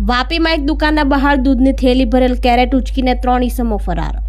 વાપીમાં એક દુકાનના બહાર દૂધની થેલી ભરેલ કેરેટ ઉચકીને ત્રણ ઈસમો ફરાર.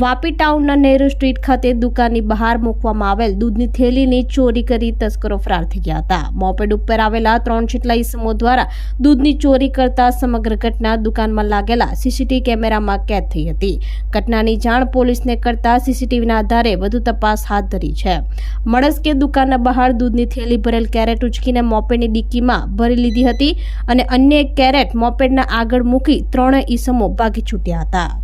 વાપી ટાઉનના નહેરુ સ્ટ્રીટ ખાતે દુકાનની બહાર મૂકવામાં આવેલ દૂધની થેલીની ચોરી કરી તસ્કરો ફરાર થઈ ગયા હતા. મોપેડ ઉપર આવેલા ત્રણ જેટલા ઈસમો દ્વારા દૂધની ચોરી કરતા સમગ્ર ઘટના દુકાનમાં લાગેલા સીસીટીવી કેમેરામાં કેદ થઈ હતી. ઘટનાની જાણ પોલીસને કરતા સીસીટીવીના આધારે વધુ તપાસ હાથ ધરી છે. મળસ્કે દુકાનના બહાર દૂધની થેલી ભરેલ કેરેટ ઉચકીને મોપેડની ડિક્કીમાં ભરી લીધી હતી અને અન્ય એક કેરેટ મોપેડના આગળ મૂકી ત્રણેય ઈસમો ભાગી છૂટ્યા હતા.